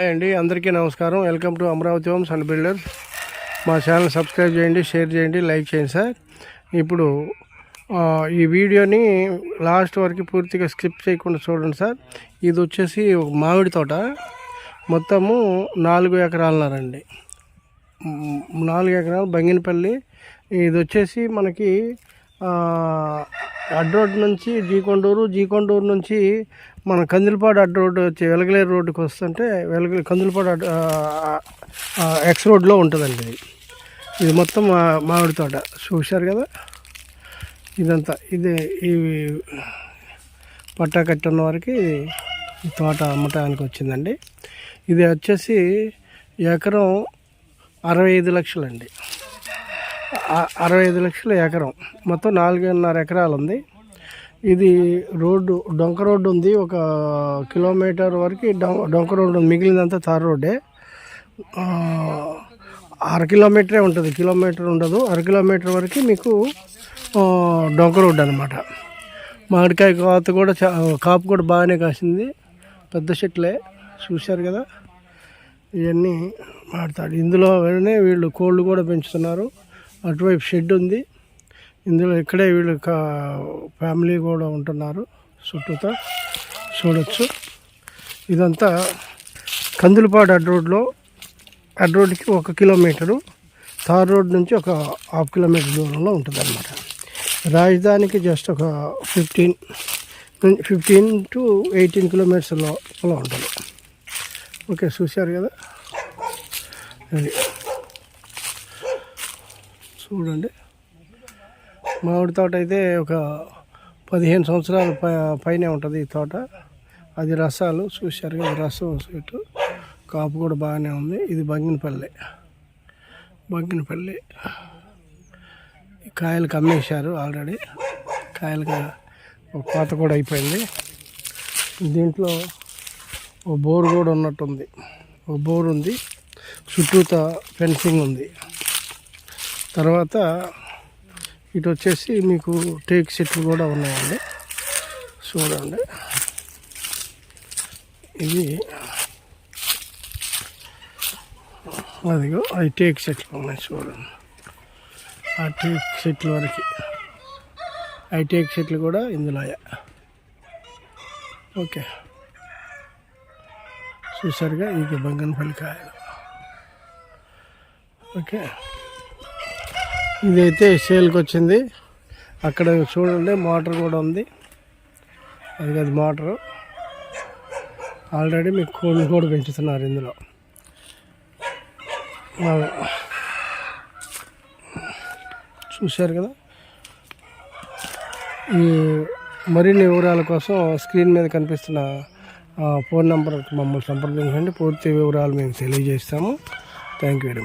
Hi అండి అందరికీ నమస్కారం. Welcome to Amaravati homes and builders. మా ఛానల్ సబ్స్క్రైబ్ చేయండి షేర్ చేయండి లైక్ చేయండి సార్. ఇప్పుడు ఈ వీడియోని లాస్ట్ వరకు పూర్తిగా స్కిప్ చేయకుండా చూడండి సార్. ఇది వచ్చేసి మామిడి తోట. మొత్తము నాలుగు ఎకరాలన్నారండి. నాలుగు ఎకరాలు బంగినపల్లి. ఇది వచ్చేసి మనకి ఆ, అడ్డ రోడ్ నుంచి జీకొండూరు జీకొండూరు నుంచి మన కందిలపాడు అడ్డ రోడ్డు వచ్చి వెలగలేరు రోడ్డుకి వస్తుంటే వెలగ కందిలపాడు అడ్ ఎక్స్ రోడ్లో ఉంటుందండి ఇది. ఇది మొత్తం మా మామిడి తోట. చూశారు కదా? ఇదంతా. ఇది ఈ పట్టా కట్టిన వారికి ఈ తోట అమ్మటానికి వచ్చిందండి. ఇది వచ్చేసి ఎకరం అరవై ఐదు లక్షలండి. అరవై ఐదు లక్షల ఎకరం. మొత్తం నాలుగున్నర ఎకరాలు ఉంది ఇది రోడ్డు డొంక రోడ్డు ఉంది ఒక కిలోమీటర్ వరకు డొం- డొంక రోడ్డు ఉంది. మిగిలినంతా తార్ రోడ్డే. అర కిలోమీటరే ఉంటుంది. కిలోమీటర్ ఉండదు. అర కిలోమీటర్ వరకు మీకు డొంక రోడ్డు అనమాట మామిడికాయ కాత కూడా కాపు కూడా బాగానే కాసింది. పెద్ద చెట్లే. చూశారు కదా? ఇవన్నీ మాడతాడు ఇందులో వెంటనే వీళ్ళు కోళ్ళు కూడా పెంచుతున్నారు. అటువైపు షెడ్ ఉంది. ఇందులో ఇక్కడే వీళ్ళు కా ఫ్యామిలీ కూడా ఉంటున్నారు. చుట్టూతా చూడొచ్చు. ఇదంతా కందులపాడు అడ్ రోడ్లో. అడ్ రోడ్కి ఒక కిలోమీటరు. తార్ రోడ్ నుంచి ఒక హాఫ్ కిలోమీటర్ దూరంలో ఉంటుందనమాట రాజధానికి జస్ట్ ఒక ఫిఫ్టీన్ ఫిఫ్టీన్ టు ఎయిటీన్ కిలోమీటర్స్లో ఉంటుంది. ఓకే చూశారు కదా? అది. చూడండి. మామిడి తోట అయితే ఒక పదిహేను సంవత్సరాల పై పైనే ఉంటుంది ఈ తోట. అది రసాలు చూశారు కదా రసం చెట్టు కాపు కూడా బాగానే ఉంది. ఇది బంగినపల్లి. బంగినపల్లి. కాయలు కమ్మేశారు ఆల్రెడీ. కాయలు ఒక కోత కూడా అయిపోయింది. దీంట్లో ఓ బోర్ కూడా ఉన్నట్టుంది. ఓ బోర్ ఉంది. చుట్టూతా ఫెన్సింగ్ ఉంది. తర్వాత ఇటు వచ్చేసి మీకు టేక్ చెట్లు కూడా ఉన్నాయండి. చూడండి. ఇది అదిగో అవి టేక్ చెట్లు ఉన్నాయి చూడండి. ఆ టేక్ చెట్లు వరకు. అవి టేక్ చెట్లు కూడా ఇందులో ఓకే. చూసారుగా ఇక బంగన్పల్లి కాయలు. ఓకే. ఇదైతే సేల్కి వచ్చింది. అక్కడ చూడండి మోటార్ కూడా ఉంది. అది కాదు మోటారు. ఆల్రెడీ మీకు కోళ్ళు కూడా పెంచుతున్నారు ఇందులో. చూశారు కదా? ఈ మరిన్ని వివరాల కోసం స్క్రీన్ మీద కనిపిస్తున్న ఫోన్ నెంబర్కి మమ్మల్ని సంప్రదించండి. పూర్తి వివరాలు మేము తెలియజేస్తాము. Thank you very much